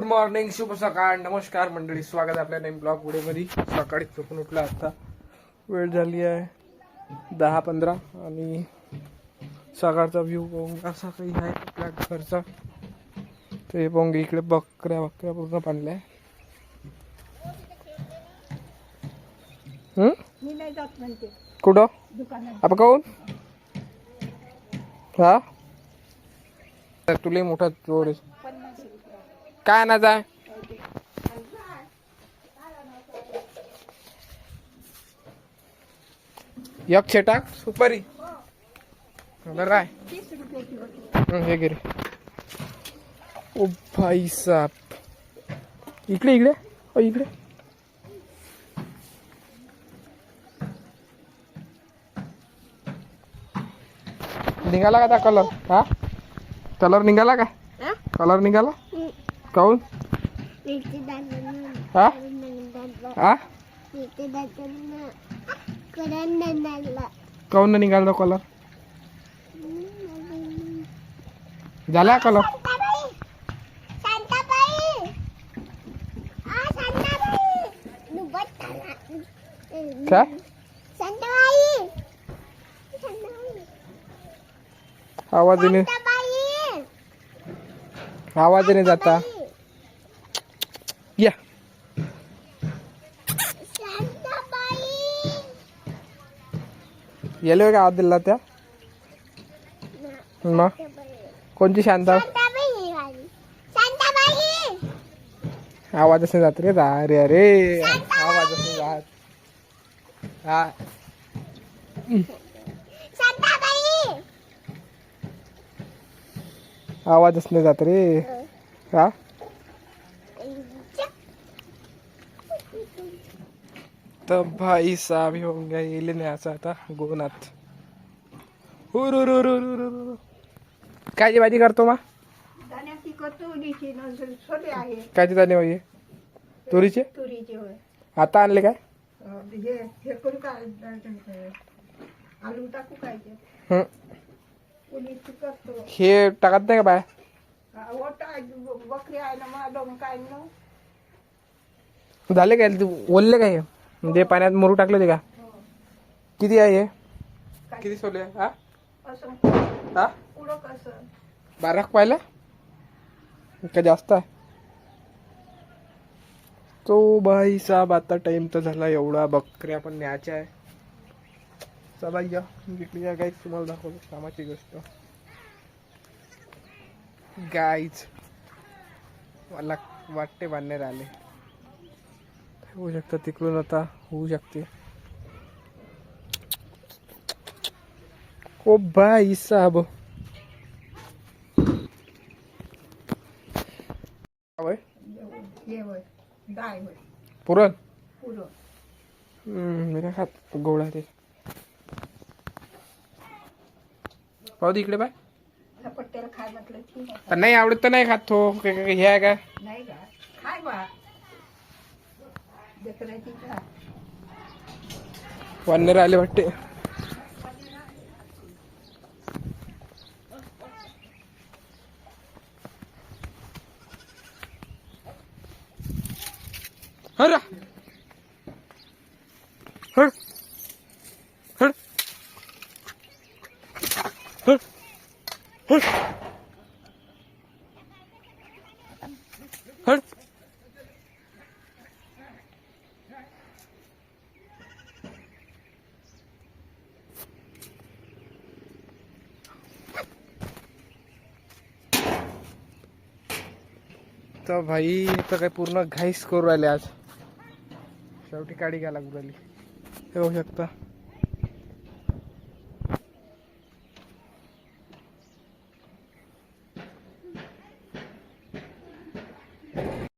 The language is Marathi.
गुड मॉर्निंग शुभ सकाळ नमस्कार मंडळी. स्वागत आहे आपल्या नवीन ब्लॉग पुढे मध्ये सकाळी चुकून उठला आता. वेळ झाली आहे दहा पंधरा आणि सकाळचा व्ह्यू बघून असा काही आहे आपल्या घरचा. ते बघ इकडे बकऱ्या बकऱ्या पूर्ण म्हणते. कुठं? आपण काहून हा? तुला मोठा जोर आहे. काय आणायचं एक छेटाक सुपारी. होती हं, हे गिरे ओ भाई साप इकडे इकडे. ओ इकडे. निघाला का त्या कलर हा? कलर निघाला का? कलर निघाला? काऊन? हा? हा? काऊन नाही निघाला कलर? झाला कलर? काय आवाज येणे आवाज येणे जाता या येलो का आवाज दिला त्या? मग? कोणची शांत? आवाज असे जात रे. अरे अरे. आवाज असे जात. हा. आवाज असणे जात रे. हा. तर भाई साहब हे होऊन गया येले नाही असं आता गोनात. हुरुरुरुरुरुरु. कायची भाजी करतो मा? धान्याची कचोरीची नंतर छोले आहे. कायची दाणे होई तुरीचे? तुरीचे होय. आता आणले काय? अं, हे हे करू काय आलू टाकू काय ते? हं. पोलीस करतो हे टाकत नाही का बाय? ओटा बकरी आहे ना काय न? झाले काय? तू ओलले काय? हे? म्हणजे पाण्यात मुरू टाकले ते का? किती आहे हे? किती सोले हा? हा? बारा पाहिला? का जास्त आहे. तो बाई साहेब आता टाइम तर झाला एवढा बकऱ्या पण न्यायच्या आहे. चला या इकडे या गाईच तुम्हाला दाखवतो कामाची गोष्ट. गाईच मला वाटते बांधण्यात आले. होऊ शकतं तिकडून आता होऊ शकते. ओ बाई साहेब. हे पुरण? पुरं हम्म, मी काय खात गोळा ते. पाहू इकडे बाय. नाही आवडत तर नाही खात तो. काय- काय- हे आहे का? वानर आले वाटते. हर. हर. हर. हर. हड हड तर भाई तर काय पूर्ण घाईस करू राहिले आज. शेवटी काडी घ्या लागू राहिली. हे होऊ शकता.